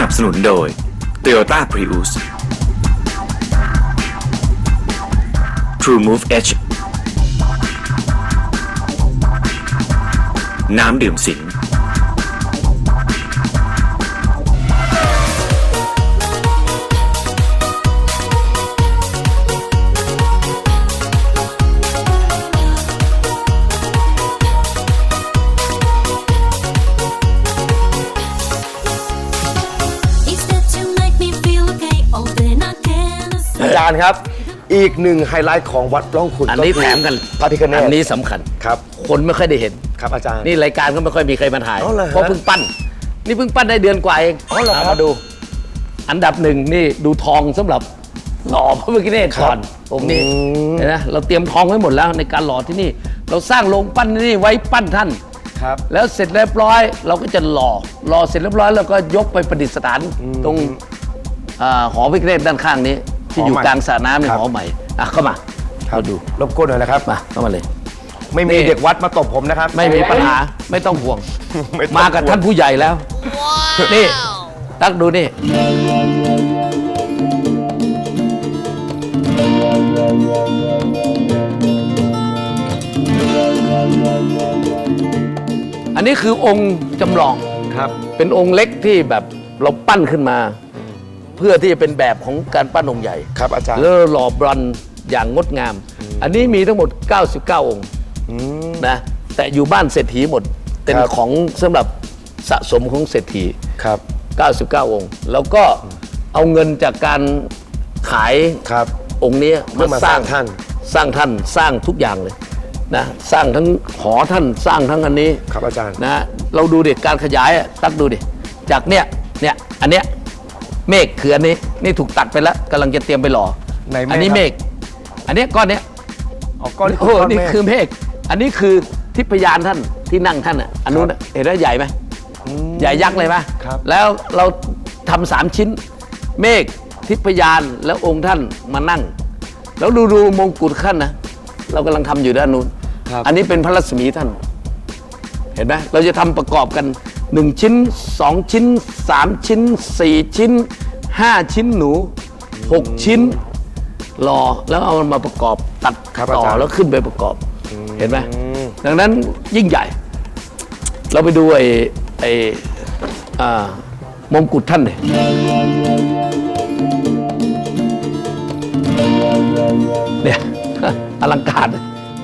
นับสนุนโดย Toyota Prius True Move Edge น้ำดื่มสิง จารย์ครับ อีกหนึ่งไฮไลท์ของวัดร่องขุนอันนี้คืแถมกันพระพิฆเนศอันนี้สำคัญครับ คนไม่ค่อยได้เห็นครับอาจารย์ นี่รายการก็ไม่ค่อยมีใครมาถ่ายอ๋อเหรอฮะเพราะเพิ่งปั้น นี่เพิ่งปั้นได้เดือนกว่าเองอ๋อเหรอครับามาดู อันดับหนึ่งนี่ดูทองสำหรับหล่อพระพิฆเนศก่อนองค์นี้เห็นไหมเราเตรียมทองไว้หมดแล้วในการหล่อที่นี่ เราสร้างโรงปั้นนี่ไว้ปั้นท่าน ครับ แล้วเสร็จเรียบร้อยเราก็จะหล่อหล่อเสร็จเรียบร้อยเราก็ยกไปประดิษฐานตรงอ่าหอพิฆเนศด้านข้างนี้ ที่อยู่หอใหม่กลางสระน้ำในครับหอใหม่อะเข้ามาครับมาดูรบกวนหน่อยนะครับมาเข้ามาเลย ไม่มีนี่เด็กวัดมาตบผมนะครับ ไม่มีปัญหาไม่ต้องห่วงไม่ต้องมากับห่วงท่านผู้ใหญ่แล้วนี่ตักดูนี่อันนี้คือองค์จำลองครับ เป็นองค์เล็กที่แบบเราปั้นขึ้นมา เพื่อที่จะเป็นแบบของการปั้นองค์ใหญ่ครับอาจารย์ แล้วหล่อบรอนซ์อย่างงดงาม อันนี้มีทั้งหมด 99 องค์นะแต่อยู่บ้านเศรษฐีหมด เป็นครับ ของสำหรับสะสมของเศรษฐี ครับ 99 องค์ แล้วก็เอาเงินจากการขายครับ องค์นี้เพื่อมาสร้างท่าน สร้างท่านสร้างทุกอย่างเลยนะสร้างทั้งหอท่านสร้างทั้งอันนี้ ครับอาจารย์ นะเราดูดิการขยายอะตักดูดิจากเนี้ยเนี่ยอันเนี้ย เมฆคืออันนี้นี่ถูกตัดไปแล้วกำลังจะเตรียมไปหล่อไหนเมฆอันี้ครับเมฆอันเนี้ยก้อนเนี้ยอ๋อก้อนนี้โอ้คือก้อนนี่เมฆ คือเมฆอันนี้คือทิพยานท่านที่นั่งท่านอะอันนู้นอะเห็นไหมใหญ่ไหมใหญ่ยักษ์เลยไหมครับ แล้วเราทำสามชิ้น เมฆทิพยานแล้วองค์ท่านมานั่ง แล้วดูดูมงกุฎท่านนะเรากำลังทำอยู่ด้านนู้น ครับ อันนี้เป็นพระรัศมีท่าน เห็นไหมเราจะทำประกอบกัน 1 ชิ้น 2 ชิ้น 3 ชิ้น 4 ชิ้น 5 ชิ้นหนู 6 ชิ้นรอแล้วเอามันมาประกอบตัดครับต่ออาจารย์ แล้วขึ้นไปประกอบเห็นไหมดังนั้นยิ่งใหญ่ เราไปดูไอ้ไอ้อ่ามงกุฎท่านเลยเนี่ย อลังการ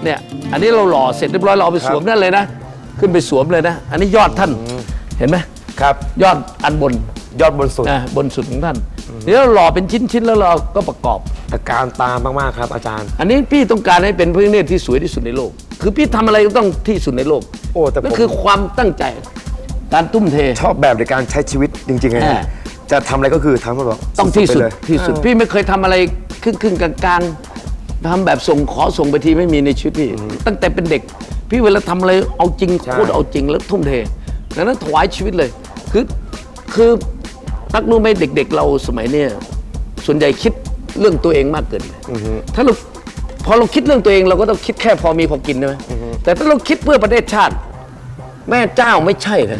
เนี่ย อันนี้เราหล่อเสร็จเรียบร้อยเราเอาไปสวมนั่นเลยนะ ขึ้นไปสวมเลยนะ อันนี้ยอดท่าน เห็นไหมครับ ยอดอันบนยอดบนสุดนะบนสุดของท่านเดี๋ยวเราหล่อเป็นชิ้นๆแล้วเราก็ประกอบ ตะการตามมากๆครับอาจารย์ อันนี้พี่ต้องการให้เป็นพระพิฆเนศที่สวยที่สุดในโลก คือพี่ทำอะไรก็ต้องที่สุดในโลกโอ้แต่ผม นั่นคือความตั้งใจการตุ้มเท ชอบแบบในการใช้ชีวิตจริงๆเลยอ่านะจะทำอะไรก็คือทำให้แบบต้องที่สุดไปเลยที่สุดพี่ไม่เคยทำอะไรครึ่งครึ่งๆกลางๆทำแบบส่งขอส่งไปทีไม่มีในชีวิตพี่ตั้งแต่เป็นเด็ก พี่เวลาทำอะไรเอาจริงใช่โคตรเอาจริงแล้วทุ่มเท ดังนั้นถวายชีวิตเลย คือคือตักรู้ไหมเด็ก ๆ เราสมัยเนี้ยส่วนใหญ่คิดเรื่องตัวเองมากเกินไปถ้าเราพอเราคิดเรื่องตัวเองเราก็ต้องคิดแค่พอมีพอกินใช่ไหมแต่ถ้าเราคิดเพื่อประเทศชาติ แม่เจ้าไม่ใช่นะ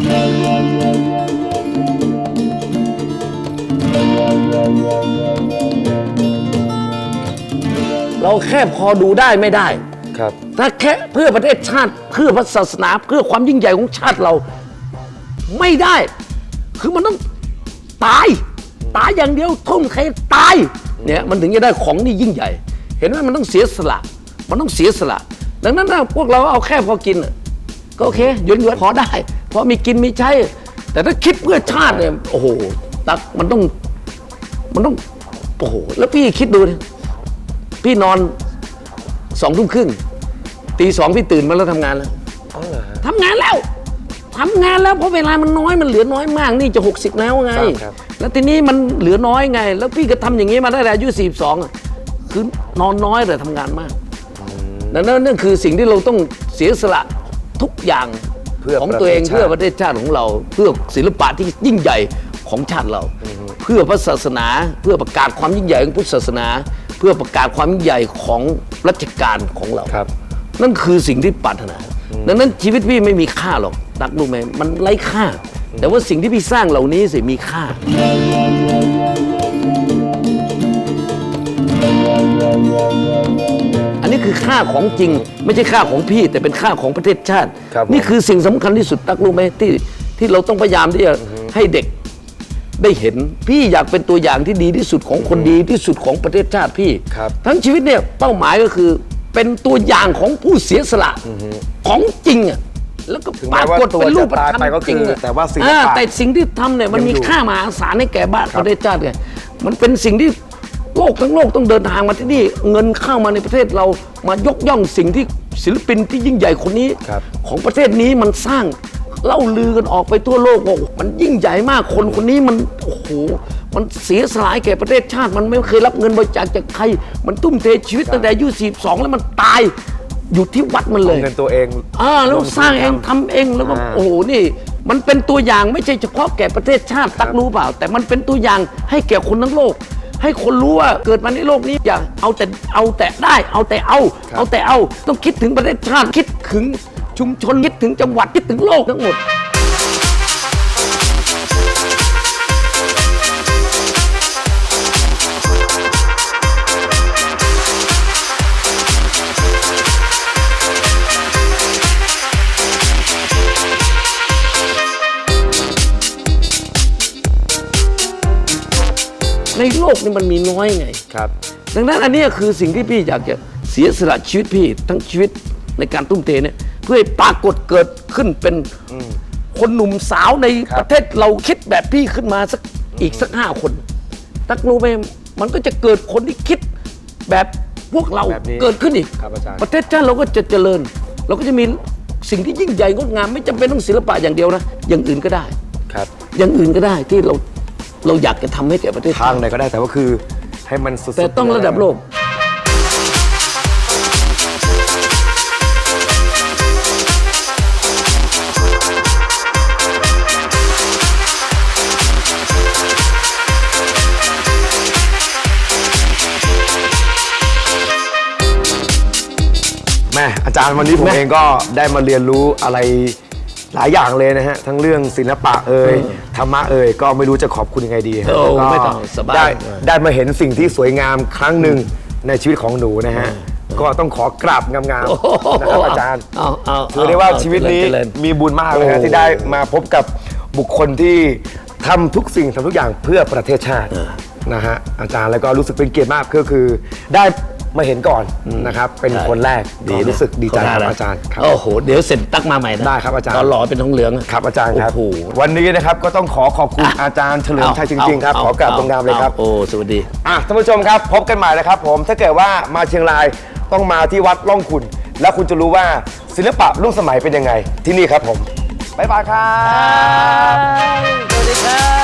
เราแค่พอดูได้ไม่ได้ ครับ ถ้าแค่เพื่อประเทศชาติ เพื่อพระศาสนา เพื่อความยิ่งใหญ่ของชาติเรา ไม่ได้ คือมันต้องตาย ตายอย่างเดียวทุ่มเทตายเนี่ยมันถึงจะได้ของที่ยิ่งใหญ่ เห็นไหมมันต้องเสียสละ มันต้องเสียสละ ดังนั้นนะพวกเราเอาแค่พอกินน่ะก็โอเคหยวนหยวนๆพอได้ พอมีกินมีใช้ แต่ถ้าคิดเพื่อชาติเนี่ยโอ้โหตักมันต้องมันต้องโอ้โหแล้วพี่คิดดูดิพี่นอนสองทุ่มครึ่งตีสองพี่ตื่นมาแล้วทำงานแล้วทำงานแล้ว ทำงานแล้วเพราะเวลามันน้อยมันเหลือน้อยมากนี่จะ 60 แล้วไง ครับครับ แล้วทีนี้มันเหลือน้อยไง แล้วพี่ก็ทำอย่างนี้มาได้แต่อายุ42คือนอนน้อยแต่ทำงานมากดังนั้นนั่นคือสิ่งที่เราต้องเสียสละทุกอย่างเพื่อของตัวเองประเทศชาติ เพื่อประเทศชาติของเรา เพื่อศิลปะที่ยิ่งใหญ่ของชาติเรา เพื่อพระศาสนา เพื่อประกาศความยิ่งใหญ่ของพุทธศาสนา เพื่อประกาศความยิ่งใหญ่ของรัชกาลของเรา ครับ นั่นคือสิ่งที่ปรารถนา ดังนั้นชีวิตพี่ไม่มีค่าหรอก ตักรู้ไหมมันไร้ค่า แต่ว่าสิ่งที่พี่สร้างเหล่านี้สิมีค่า อันนี้คือค่าของจริง ไม่ใช่ค่าของพี่แต่เป็นค่าของประเทศชาติ ครับผม นี่คือสิ่งสำคัญที่สุดตักรู้ไหมที่ที่เราต้องพยายามที่จะให้เด็กได้เห็น พี่อยากเป็นตัวอย่างที่ดีที่สุดของคนดีที่สุดของประเทศชาติพี่ ครับ ทั้งชีวิตเนี่ยเป้าหมายก็คือเป็นตัวอย่างของผู้เสียสละของจริงอะ แล้วก็ถึงปแม้ราว่ากฏเป็นรูปตัวจะตายธรรไปมก็คือจริงอะแต่ว่าศิลปะอ่แต่สิ่งที่ทำเนี่ยมันยังมีอยู่ ค่ามหาศาลให้แก่บ้านประเทศชาติไงมันเป็นสิ่งที่โลกทั้งโลกต้องเดินทางมาที่นี่เงินเข้ามาในประเทศเรามายกย่องสิ่งที่ศิลปินที่ยิ่งใหญ่คนนี้ ครับ ของประเทศนี้มันสร้างเล่าลือกันออกไปทั่วโลกว่าโอ้โหมันยิ่งใหญ่มากคนคนนี้มันโอ้โหมันเสียสลายแก่ประเทศชาติ มันไม่เคยรับเงินบริจาคจากใคร มันตุ้มเทชีวิตตั้งแต่อายุ42 แล้วมันตาย อยู่ที่วัดมันเลย เงินตัวเอง อ่าแล้วสร้างเองทำเองแล้วก็อ่า โอ้โหนี่ มันเป็นตัวอย่างไม่ใช่เฉพาะแก่ประเทศชาติตักรู้เปล่า แต่มันเป็นตัวอย่างให้แก่คนทั้งโลก ให้คนรู้ว่าเกิดมาในโลกนี้อย่าเอาแต่เอาแต่ได้เอาแต่เอา เอาแต่เอา ต้องคิดถึงประเทศชาติคิดถึงชุมชนคิดถึงจังหวัดคิดถึงโลกทั้งหมด ในโลกนี่มันมีน้อยไง ครับ ดังนั้นอันเนี้ยคือสิ่งที่พี่อยากจะเสียสละชีวิตพี่ทั้งชีวิตในการทุ่มเทเนี่ยเพื่อให้ปรากฏเกิดขึ้นเป็นคนหนุ่มสาวในครับประเทศเราคิดแบบพี่ขึ้นมาสักอีกสักห้าคนตักรู้ไหมมันก็จะเกิดคนที่คิดแบบพวกเราแบบนี้เกิดขึ้นอีก ครับอาจารย์ ประเทศชาติเราก็จะเจริญ เราก็จะมีสิ่งที่ยิ่งใหญ่งดงาม ไม่จำเป็นต้องศิลปะอย่างเดียวนะ อย่างอื่นก็ได้ ครับ อย่างอื่นก็ได้ที่เรา เราอยากจะทำให้แก่ประเทศทาชางติไหนก็ได้แต่ว่าคือให้มันสุดๆแต่ต้องระดับโลก แม่อาจารย์วันนี้ผมแม่ เองก็ได้มาเรียนรู้อะไร หลายอย่างเลยนะฮะ ทั้งเรื่องศิลปะเอ่ยธรรมะเอ่ยก็ไม่รู้จะขอบคุณยังไงดีฮะโอ้แล้วก็ไม่ต้องสบาย ได้ได้มาเห็นสิ่งที่สวยงามครั้งหนึ่งในชีวิตของหนูนะฮะ ก็ต้องขอกราบงามๆนะครับอาจารย์เอาเอาถือได้ว่าชีวิตนี้เจริญ มีบุญมากเลยฮะโอ้ที่ได้มาพบกับบุคคลที่ทำทุกสิ่งทำทุกอย่างเพื่อประเทศชาตินะฮะอาจารย์แล้วก็รู้สึกเป็นเกียรติมากก็คือ ได้ มาเห็นก่อนนะครับ เป็นคนแรกก็รู้สึกดีใจครับอาจารย์ครับโอ้โห เดี๋ยวเสร็จตักมาใหม่นะได้ครับอาจารย์ตอนหล่อเป็นทองเหลืองอะครับอาจารย์ครับโอ้โหวันนี้นะครับก็ต้องขอขอบคุณอาจารย์เฉลิมชัยจริงๆครับเาขอกราบตรงงามเลยครับอาโอ้สวัสดีอะท่านผู้ชมครับ พบกันใหม่นะครับ ผมถ้าเกิดว่ามาเชียงรายต้องมาที่วัดล่องขุนแล้วคุณจะรู้ว่าศิลปะร่วมสมัยเป็นยังไงที่นี่ครับผมบ๊ายบายครับสวัสดีครับ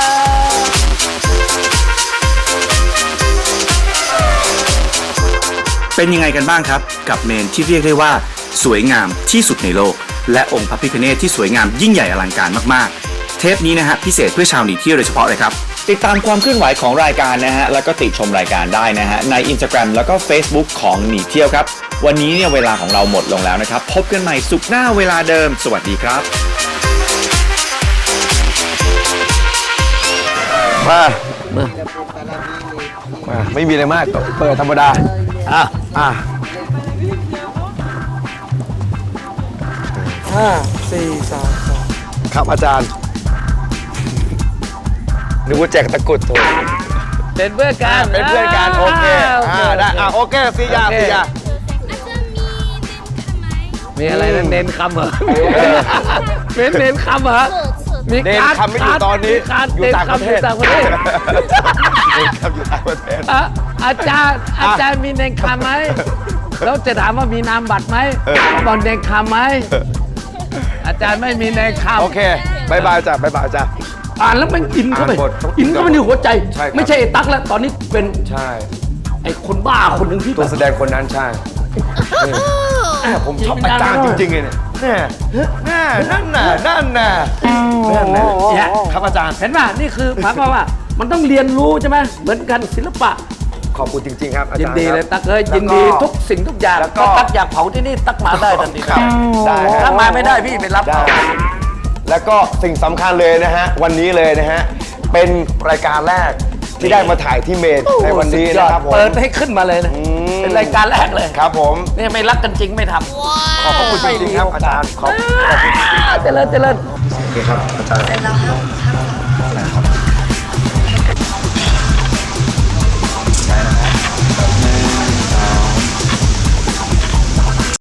เป็นยังไงกันบ้างครับ กับเมนที่เรียกได้ว่า สวยงามที่สุดในโลก และองค์พระพิฆเนศที่สวยงามยิ่งใหญ่อลังการมากๆ เทปนี้นะฮะพิเศษเพื่อชาวหนีเที่ยวโดยเฉพาะเลยครับ ติดตามความเคลื่อนไหวของรายการนะฮะแล้วก็ติชมรายการได้นะฮะใน Instagram แล้วก็ Facebook ของหนีเที่ยวครับ วันนี้เนี่ยเวลาของเราหมดลงแล้วนะครับ พบกันใหม่สุขหน้าเวลาเดิม สวัสดีครับมามาไม่มีอะไรมากเปิดธรรมดา อะอะห้าสี่สามสองครับอาจารย์นึกว่าแจกตะกรุดโถเป็นเพื่อนกันเป็นเพื่อนกันโอเคอ่าได้อะโอเคสียาสียามีอะไรนะเน้นคำเหรอเน้นเน้นคำเหรอมีเดนการคำไม่อยู่ตอนนี้มีการอยู่เน้นต่างประคำเทอยู่ศต่างประเทศเดนคำอยู่ต่างประเทศ อะอาจารย์อาจารย์มีเน้นคำไหมแล้วจะถามว่ามีนามบัตรไหมเขาบอกเน้นคำไหมอาจารย์ไม่มีเน้นคำโอเคบายบายจ้ะบายบายจ้ะอ่านแล้วมันอินเข้าไปอ่านบทต้องอิอินนกับเข้าไปในหัวใจใช่ครับไม่ใช่ไอ้ตั๊กแล้วตอนนี้เป็นใช่ไอ้คนบ้าคนหนึ่งที่ตัวแบบแสดงคนนั้นใช่แม่ผมชอบอาจารย์จริงๆเลยเนี่ยแน่แน่นั่นน่ะนั่นน่ะนั่นน่ะเนี่ยครับอาจารย์เห็นป่ะนี่คือหมายความว่ามันต้องเรียนรู้ใช่ไหมเหมือนกันศิลปะ ขอบคุณจริง ๆ ครับอายิจานรย์ดีครับเลยตั๊กเอ้ยแล้วยินดีก็ทุกสิ่งทุกอย่างแล้วก็ ถ้าตั๊กอยากเผาที่นี่ตั๊กมาได้ทันทีครับได้ฮะ ถ้ามาไม่ได้พี่ไปรับได้ เอา แล้วก็สิ่งสำคัญเลยนะฮะ วันนี้เลยนะฮะ เป็นรายการแรกที่ได้มาถ่ายที่เมนในวันนี้นะครับผม เปิดให้ขึ้นมาเลยนะ ม เป็นรายการแรกเลยครับผม เนี่ยไม่รักกันจริงไม่ทำขอบพระคุณจริงๆครับอาจารย์ขอบขอบคุณเจริญเจริญ โอเคครับอาจารย์